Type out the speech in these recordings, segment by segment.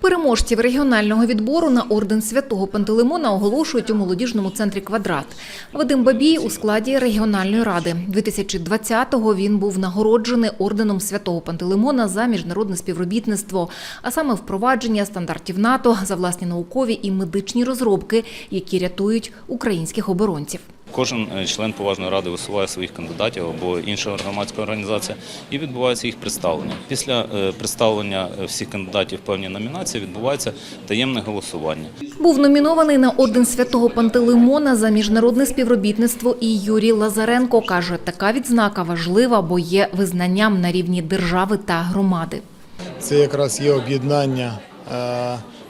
Переможців регіонального відбору на орден святого Пантелеймона оголошують у молодіжному центрі «Квадрат». Вадим Бабій у складі регіональної ради. 2020-го він був нагороджений орденом святого Пантелеймона за міжнародне співробітництво, а саме впровадження стандартів НАТО за власні наукові і медичні розробки, які рятують українських оборонців. Кожен е, член поважної ради висуває своїх кандидатів або інша громадська організація і відбувається їх представлення. Після е, представлення е, всіх кандидатів в певній номінації відбувається таємне голосування. Був номінований на орден святого Пантелеймона за міжнародне співробітництво і Юрій Лазаренко каже, така відзнака важлива, бо є визнанням на рівні держави та громади. Це якраз є об'єднання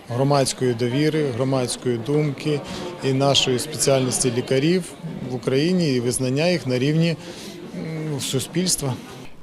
громадської довіри, громадської думки і нашої спеціальності лікарів в Україні і визнання їх на рівні суспільства.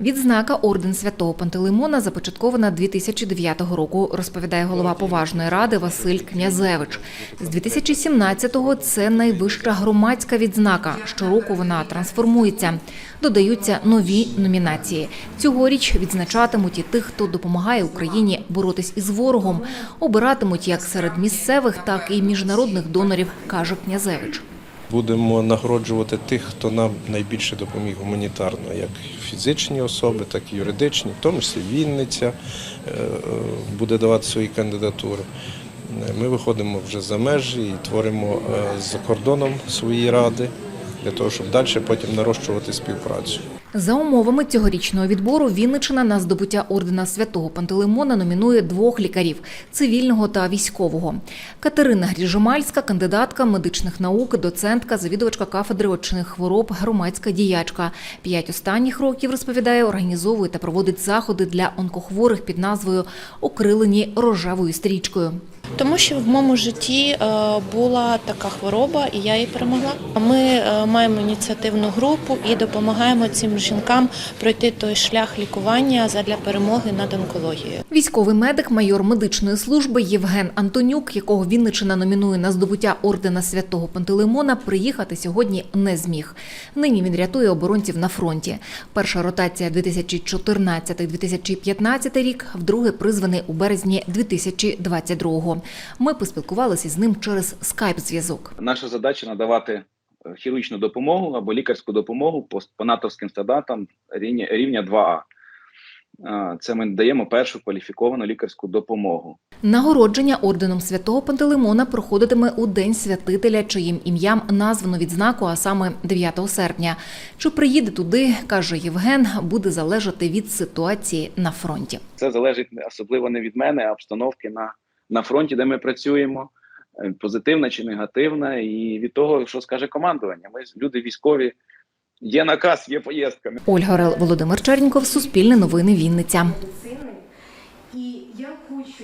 Відзнака орден святого Пантелеймона започаткована 2009 року, розповідає голова поважної ради Василь Князевич. З 2017-го це найвища громадська відзнака. Щороку вона трансформується. Додаються нові номінації. Цьогоріч відзначатимуть і тих, хто допомагає Україні боротись із ворогом. Обиратимуть як серед місцевих, так і міжнародних донорів, каже Князевич. Будемо нагороджувати тих, хто нам найбільше допоміг гуманітарно, як фізичні особи, так і юридичні, в тому числі Вінниця е, е, буде давати свої кандидатури. Е, Ми виходимо вже за межі і творимо за кордоном свої ради для того, щоб далі потім нарощувати співпрацю. За умовами цьогорічного відбору Вінниччина на здобуття ордена святого Пантелеймона номінує двох лікарів цивільного та військового. Катерина Гріжомальська, кандидатка медичних наук, доцентка, завідувачка кафедри очних хвороб, громадська діячка. П'ять останніх років розповідає, організовує та проводить заходи для онкохворих під назвою Окрилені рожевою стрічкою. Тому що в моєму житті е, була така хвороба, і я її перемогла. Ми е, маємо ініціативну групу і допомагаємо цим жінкам пройти той шлях лікування задля перемоги над онкологією. Військовий медик, майор медичної служби Євген Антонюк, якого Вінниччина номінує на здобуття ордена святого Пантелеймона, приїхати сьогодні не зміг. Нині він рятує оборонців на фронті. Перша ротація 2014-2015 рік, вдруге призваний у березні 2022-го. Ми поспілкувалися з ним через скайп-зв'язок. Наша задача надавати е, хірургічну допомогу або лікарську допомогу по, по натовським стандартам рівня, рівня 2А. Е, Це ми даємо першу кваліфіковану лікарську допомогу. Нагородження орденом святого Пантелеймона проходитиме у День святителя, чиїм ім'ям названо відзнаку, а саме 9 серпня. Чи приїде туди, каже Євген, буде залежати від ситуації на фронті. Це залежить особливо не від мене, а обстановки на, на фронті, де ми працюємо, е, позитивна чи негативна, і від того, що скаже командування. Ми люди військові, є наказ, є поїздка. Ольга Рел, Володимир Черніков, Суспільне новини Вінниця.